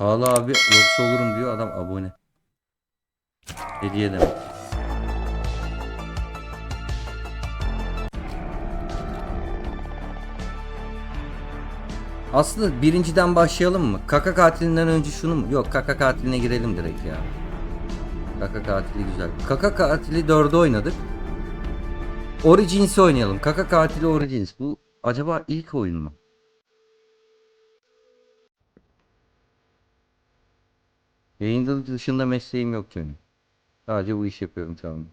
Pahalı abi yoksa olurum diyor adam abone. Hediye demek. Aslında birinciden başlayalım mı? Kaka katilinden önce şunu mu? Yok kaka katiline girelim direkt ya. Kaka katili güzel. Kaka katili 4'ü oynadık. Origins'i oynayalım. Kaka katili Origins. Bu acaba ilk oyun mu? Yayıncılık dışında mesleğim yok benim. Sadece bu iş yapıyorum tamam.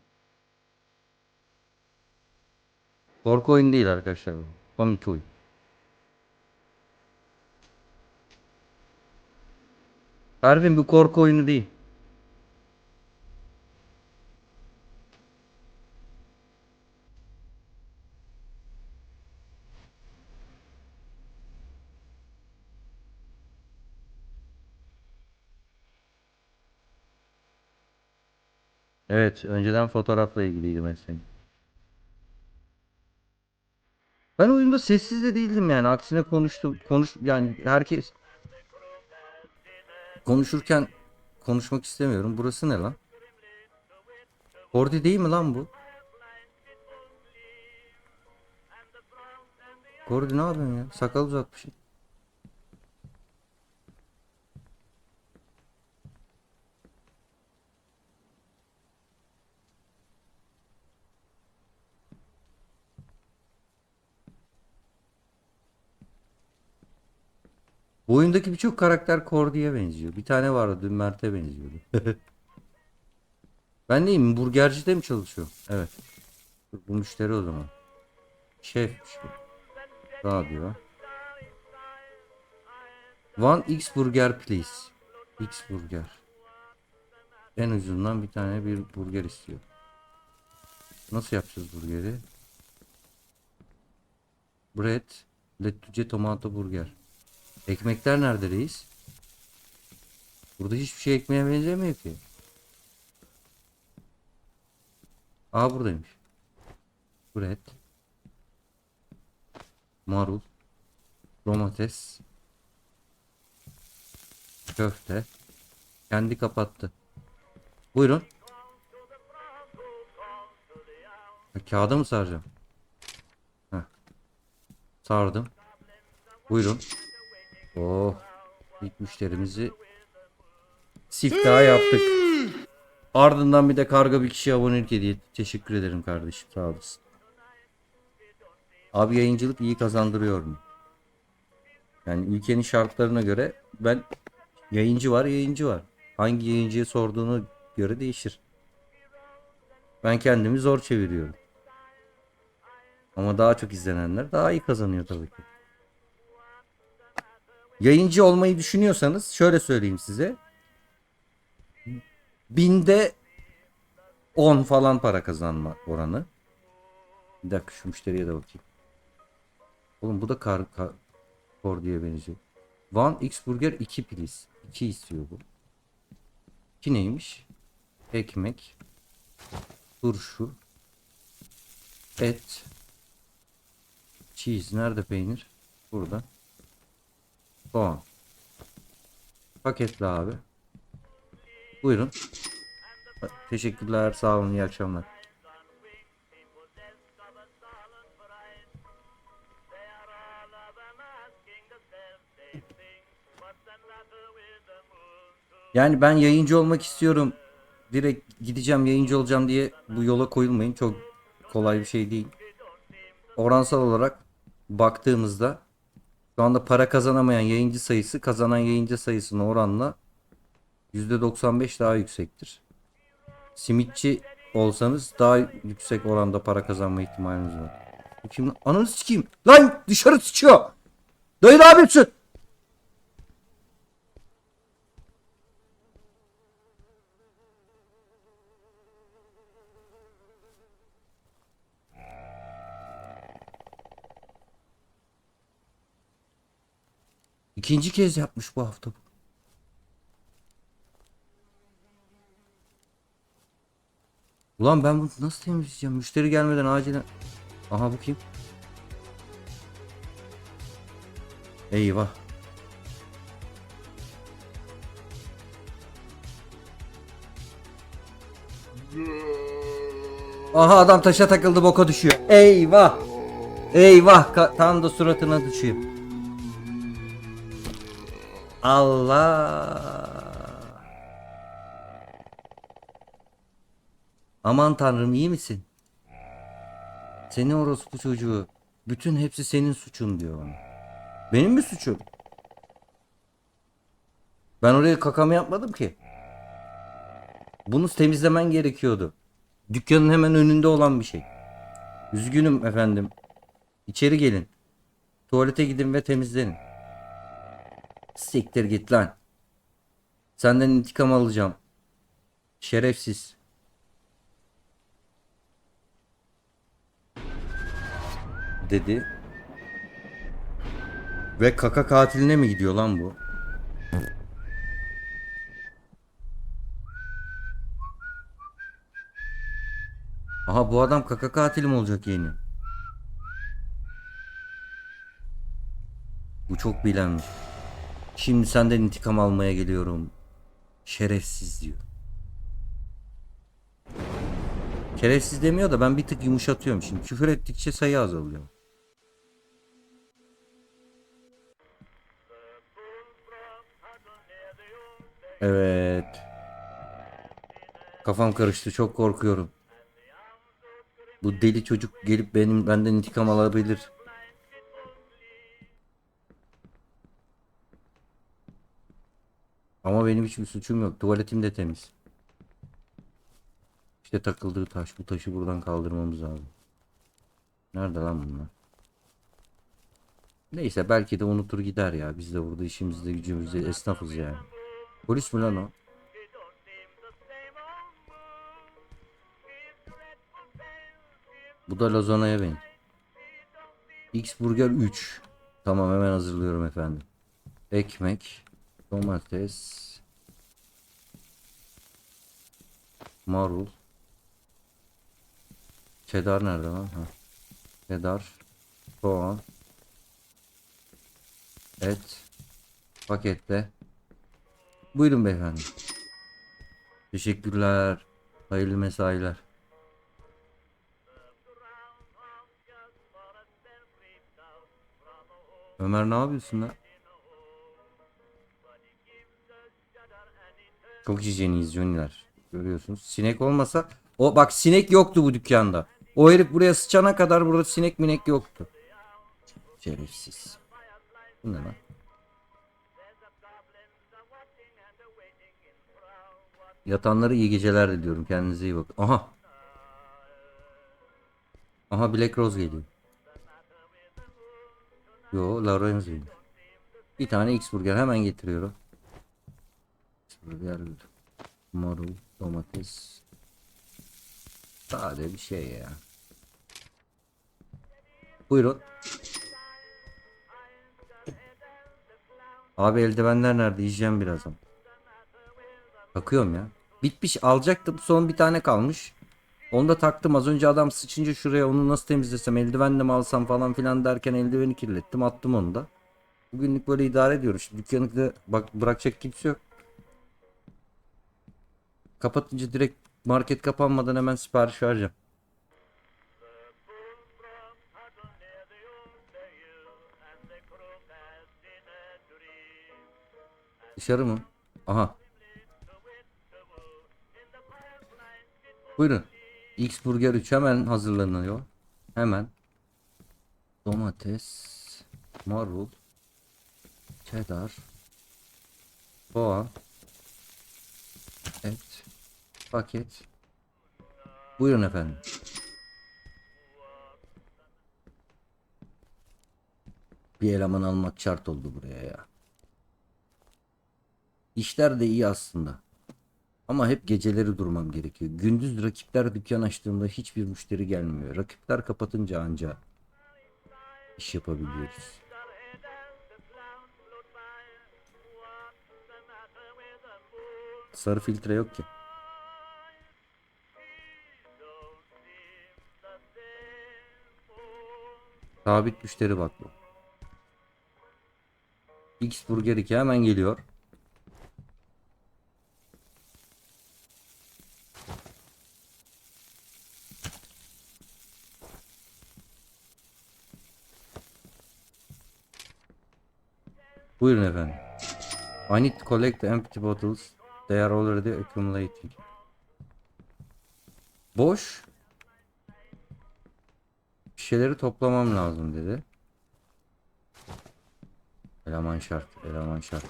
Korku oyunu değil arkadaşlar. Komik oyun. Harbi bu korku oyunu değil. Evet, önceden fotoğrafla ilgiliydi mesleğim. Ben oyunda sessiz de değildim yani. Aksine konuştum. Konuş yani herkes konuşurken konuşmak istemiyorum. Burası ne lan? Kordi değil mi lan bu? Kordi ne yapıyorsun ya? Sakal uzatmışsın. Bu oyundaki birçok karakter Kordi'ye benziyor. Bir tane vardı dün Mert'e benziyordu. ben neyim? Burgercide mi çalışıyor? Evet. Bu müşteri o zaman. Şef işte. Daha diyor. One X burger please. X burger. En ucundan bir tane bir burger istiyor. Nasıl yapacağız burgeri? Bread, lettuce tomato burger. Ekmekler nerede reis? Burada hiçbir şey ekmeğe benzemiyor ki. Aa buradaymış. Bread. Marul. Domates. Köfte. Kendi kapattı. Buyurun. Kağıda mı saracağım? Heh. Sardım. Buyurun. Oh. İlk müşterimizi siftah yaptık. Ardından bir de karga bir kişi abonelik hediye. Teşekkür ederim kardeşim. Sağ olasın. Abi yayıncılık iyi kazandırıyor mu? Yani ülkenin şartlarına göre ben yayıncı var yayıncı var. Hangi yayıncıya sorduğuna göre değişir. Ben kendimi zor çeviriyorum. Ama daha çok izlenenler daha iyi kazanıyor tabii ki. Yayıncı olmayı düşünüyorsanız şöyle söyleyeyim size. Binde 10 falan para kazanma oranı. Bir dakika şu müşteriye de bakayım. Oğlum bu da kar, kar kor diye benziyor. One X Burger 2 please. 2 istiyor bu. 2 neymiş? Ekmek. Turşu. Et. Cheese. Nerede peynir? Burada. Soğan. Paketli abi. Buyurun. Teşekkürler. Sağ olun. İyi akşamlar. Yani ben yayıncı olmak istiyorum. Direkt gideceğim yayıncı olacağım diye bu yola koyulmayın. Çok kolay bir şey değil. Oransal olarak baktığımızda şu anda para kazanamayan yayıncı sayısı kazanan yayıncı sayısına oranla %95 daha yüksektir. Simitçi olsanız daha yüksek oranda para kazanma ihtimaliniz var. Kim lan? Ananı sikeyim. Lan dışarı sıçıyor. Dayı ne yapıyorsun? İkinci kez yapmış bu hafta. bu. Ulan ben bunu nasıl temizleyeceğim? Müşteri gelmeden acilen... Aha bu kim? Eyvah. Aha adam taşa takıldı boka düşüyor. Eyvah. Eyvah tam da suratına düşüyor. Allah. Aman tanrım iyi misin? Seni orospu çocuğu. Bütün hepsi senin suçun diyor bana. Benim mi suçum? Ben oraya kakamı yapmadım ki. Bunu temizlemen gerekiyordu. Dükkanın hemen önünde olan bir şey. Üzgünüm efendim. İçeri gelin. Tuvalete gidin ve temizlenin. Siktir git lan. Senden intikam alacağım. Şerefsiz. Dedi. Ve kaka katiline mi gidiyor lan bu? Aha bu adam kaka katili mi olacak yeni? Bu çok bilenmiş. Şimdi senden intikam almaya geliyorum. Şerefsiz diyor. Şerefsiz demiyor da ben bir tık yumuşatıyorum şimdi. Küfür ettikçe sayı azalıyor. Evet. Kafam karıştı. Çok korkuyorum. Bu deli çocuk gelip benim benden intikam alabilir. Ama benim hiçbir suçum yok. Tuvaletim de temiz. İşte takıldığı taş. Bu taşı buradan kaldırmamız lazım. Nerede lan bunlar? Neyse belki de unutur gider ya. Biz de burada işimizde gücümüzde esnafız yani. Polis mi lan o? Bu da Lozana'ya ben. X Burger 3. Tamam hemen hazırlıyorum efendim. Ekmek, domates, marul. Cheddar nerede lan? Ha. Cheddar, soğan, et, pakette. Buyurun beyefendi. Teşekkürler. Hayırlı mesailer. Ömer ne yapıyorsun lan? Çok hijyeniyiz Juniler. Görüyorsunuz. Sinek olmasa o bak sinek yoktu bu dükkanda. O herif buraya sıçana kadar burada sinek minek yoktu. Şerefsiz. Bu ne lan? Yatanlara iyi geceler diliyorum. Kendinize iyi bakın. Aha. Aha Black Rose geliyor. Yo Lorenzo'yum. Bir tane X burger hemen getiriyorum. Burger, marul, domates. Sade bir şey ya. Buyurun. Abi eldivenler nerede? Yiyeceğim birazdan. Bakıyorum ya. Bitmiş alacaktım. Son bir tane kalmış. Onu da taktım. Az önce adam sıçınca şuraya onu nasıl temizlesem eldivenle mi alsam falan filan derken eldiveni kirlettim. Attım onu da. Bugünlük böyle idare ediyoruz. Dükkanı da bak bırakacak kimse yok. Kapatınca direkt market kapanmadan hemen sipariş vereceğim. Dışarı mı? Aha. Buyurun. X Burger 3 hemen hazırlanıyor. Hemen. Domates, marul, cheddar, soğan, et, paket. Buyurun efendim. Bir eleman almak şart oldu buraya ya. İşler de iyi aslında. Ama hep geceleri durmam gerekiyor. Gündüz rakipler dükkan açtığında hiçbir müşteri gelmiyor. Rakipler kapatınca anca iş yapabiliyoruz. Sarı filtre yok ki. Sabit müşteri bakma. X Burger 2 hemen geliyor. Buyurun efendim. I need to collect the empty bottles. They are already accumulating. Boş bir şeyleri toplamam lazım dedi. Eleman şart, eleman şart.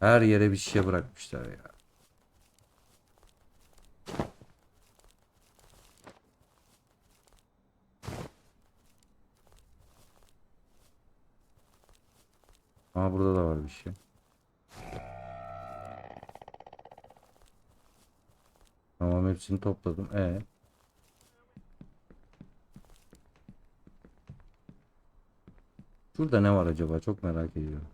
Her yere bir şişe bırakmışlar ya. Aa burada da var bir şey. Tamam hepsini topladım. E. Şurada ne var acaba? Çok merak ediyorum.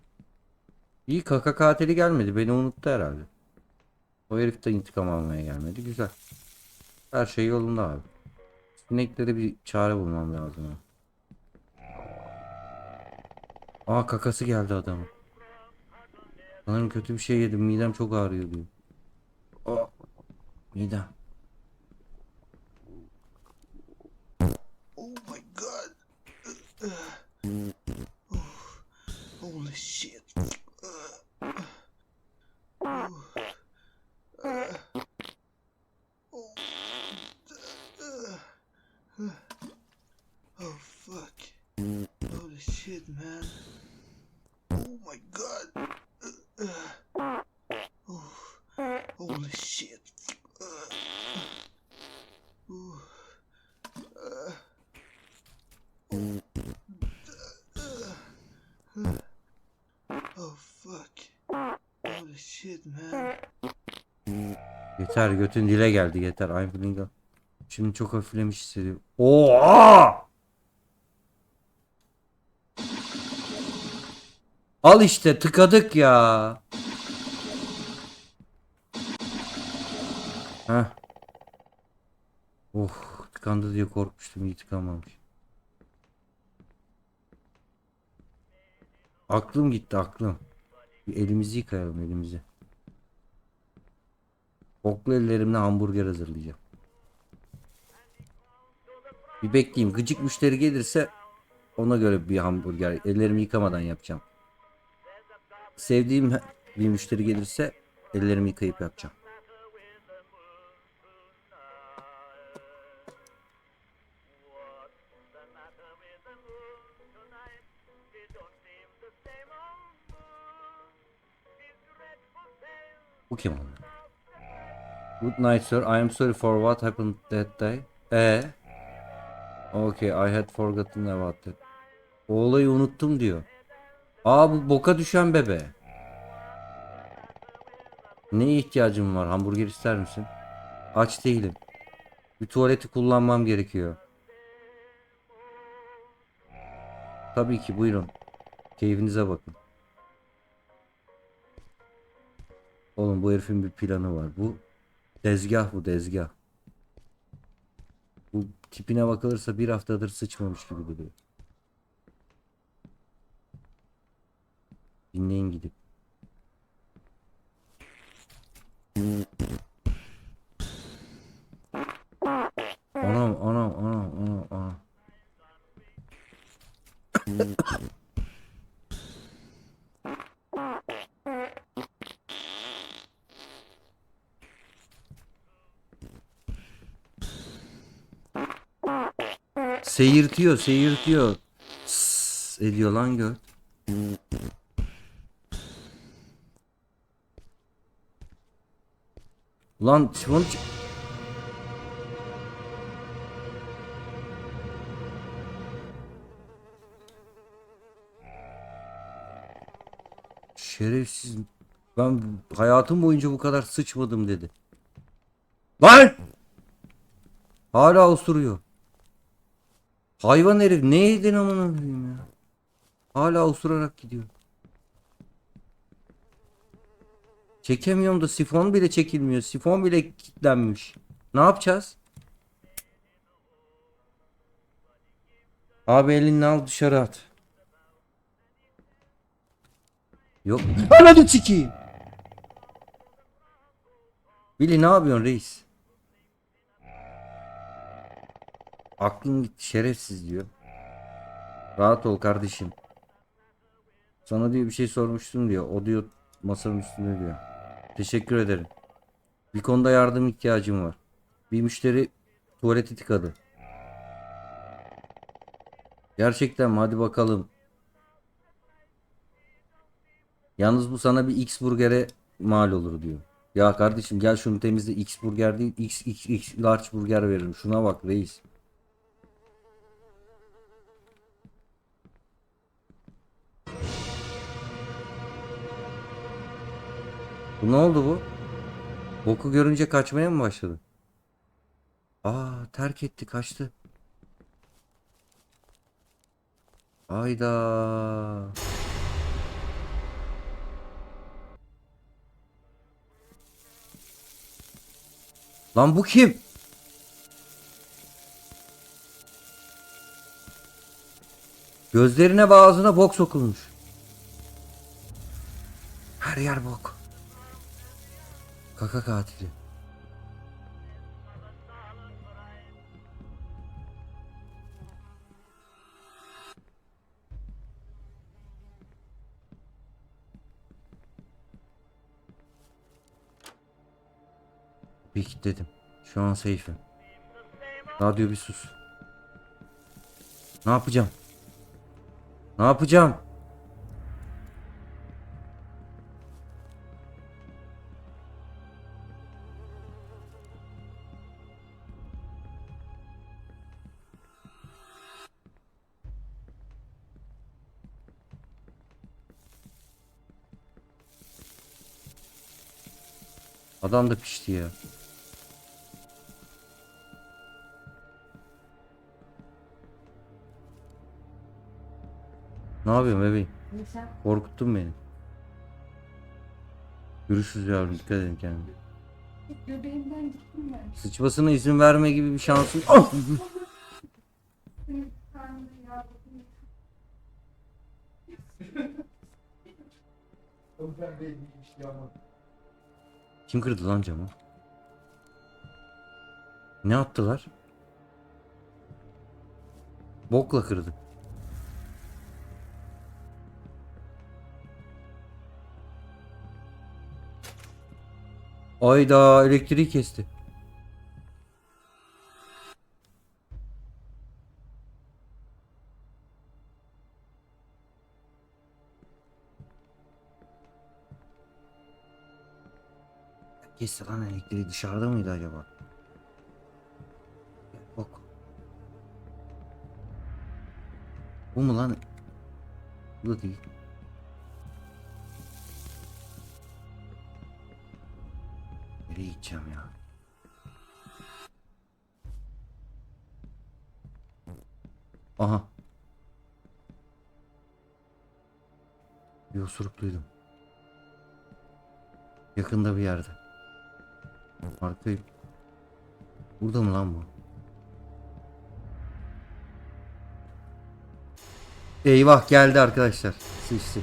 İyi kaka katili gelmedi. Beni unuttu herhalde. O herif de intikam almaya gelmedi. Güzel. Her şey yolunda abi. Sineklere bir çare bulmam lazım. ha. Aa kakası geldi adamın. Sanırım kötü bir şey yedim. Midem çok ağrıyor diyor. Aa, midem. Oh my god. Holy shit. Oh fuck. Holy shit, man. Oh my god. Yeter götün dile geldi yeter. I'm feeling a- Şimdi çok hafiflemiş hissediyorum. Oha! Al işte tıkadık ya. Heh. Oh tıkandı diye korkmuştum iyi tıkanmamış. Aklım gitti aklım. Bir elimizi yıkayalım elimizi. Koklu ellerimle hamburger hazırlayacağım. Bir bekleyeyim. Gıcık müşteri gelirse ona göre bir hamburger ellerimi yıkamadan yapacağım. Sevdiğim bir müşteri gelirse ellerimi yıkayıp yapacağım. Bu kim oğlum? Good night sir. I am sorry for what happened that day. E. Okay, I had forgotten about that. O olayı unuttum diyor. Aa bu boka düşen bebe. Ne ihtiyacım var? Hamburger ister misin? Aç değilim. Bir tuvaleti kullanmam gerekiyor. Tabii ki buyurun. Keyfinize bakın. Oğlum bu herifin bir planı var. Bu Dezgah bu dezgah. Bu tipine bakılırsa bir haftadır sıçmamış gibi duruyor. Dinleyin gidip. Anam anam anam anam anam. Seyirtiyor, seyirtiyor. Sss, ediyor lan gör. Lan ç- Şerefsiz. Ben hayatım boyunca bu kadar sıçmadım dedi. Lan! Hala osuruyor. Hayvan herif ne yedin amına koyayım ya. Hala osurarak gidiyor. Çekemiyorum da sifon bile çekilmiyor. Sifon bile kilitlenmiş. Ne yapacağız? Abi elini al dışarı at. Yok. Ananı sikeyim. Billy ne yapıyorsun reis? Aklım gitti şerefsiz diyor. Rahat ol kardeşim. Sana diyor bir şey sormuştum diyor. O diyor masanın üstünde diyor. Teşekkür ederim. Bir konuda yardım ihtiyacım var. Bir müşteri tuvaleti tıkadı. Gerçekten mi? Hadi bakalım. Yalnız bu sana bir X burgere mal olur diyor. Ya kardeşim gel şunu temizle X burger değil X X X large burger veririm. Şuna bak reis. Bu ne oldu bu? Boku görünce kaçmaya mı başladı? Aa terk etti kaçtı. Hayda. Lan bu kim? Gözlerine ve ağzına bok sokulmuş. Her yer bok. Kaka katili. Bir kilitledim. Şu an safe'im. Radyo bir sus. Ne yapacağım? Ne yapacağım? Adam da pişti ya. Ne yapıyorsun bebeğim? Neyse. Korkuttun beni. Görüşürüz yavrum dikkat edin kendine. Göbeğimden gittim ben. Sıçmasına izin verme gibi bir şansın. Ah! Senin karnını yağladım. Kim kırdı lan camı? Ne attılar? Bokla kırdı. Ayda elektriği kesti. Kesti lan elektriği dışarıda mıydı acaba? Bak. Bu mu lan? Bu da değil. Nereye gideceğim ya? Aha. Bir osuruk duydum. Yakında bir yerde. Arkayı. Burada mı lan bu? Eyvah geldi arkadaşlar. Sıçtı.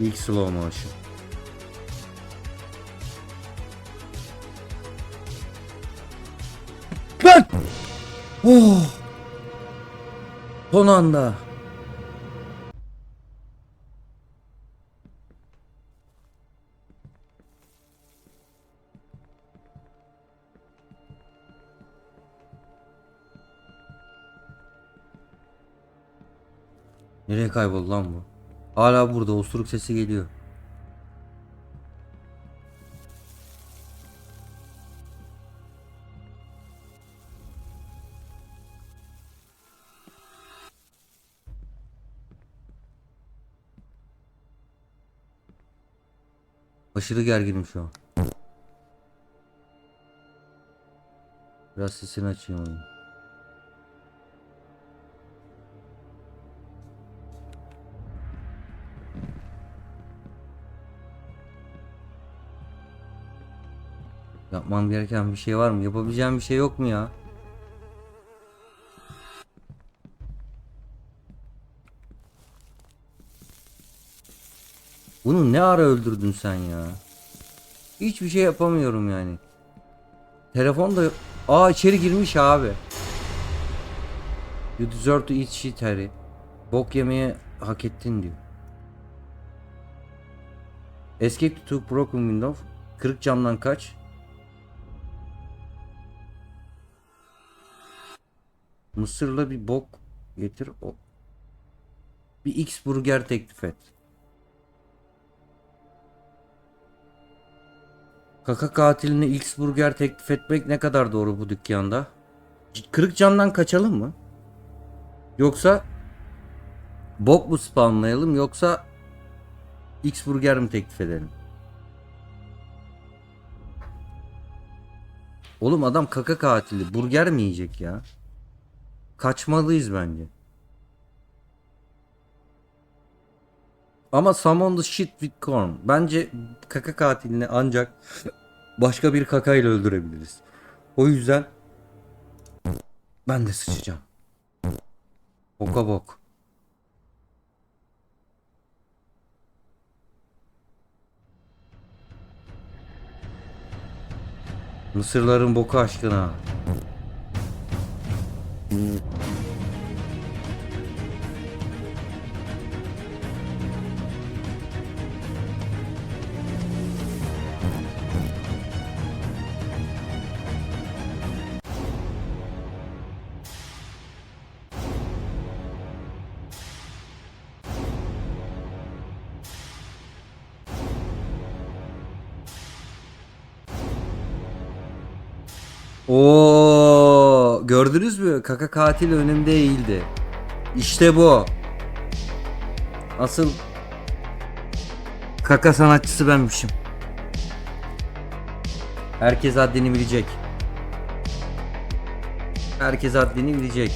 İlk slow motion. Lan! Oh! Son anda. Nereye kayboldu lan bu? Hala burada osuruk sesi geliyor. Aşırı gerginim şu an. Biraz sesini açayım oyunu. Yapmam gereken bir şey var mı? Yapabileceğim bir şey yok mu ya? Bunu ne ara öldürdün sen ya? Hiçbir şey yapamıyorum yani. Telefon da Aa içeri girmiş abi. You deserve to eat shit Harry. Bok yemeye hak ettin diyor. Escape to broken window. Kırık camdan kaç. Mısır'la bir bok getir. O. Bir X burger teklif et. Kaka katiline X burger teklif etmek ne kadar doğru bu dükkanda? Kırık camdan kaçalım mı? Yoksa bok mu spamlayalım yoksa X burger mi teklif edelim? Oğlum adam kaka katili. Burger mi yiyecek ya? Kaçmalıyız bence. Ama summon the shit with corn. Bence kaka katilini ancak başka bir kakayla öldürebiliriz. O yüzden ben de sıçacağım. Boka bok. Mısırların boku aşkına. Oo, gördünüz mü? Kaka katil önümde eğildi. İşte bu. Asıl kaka sanatçısı benmişim. Herkes haddini bilecek. Herkes haddini bilecek.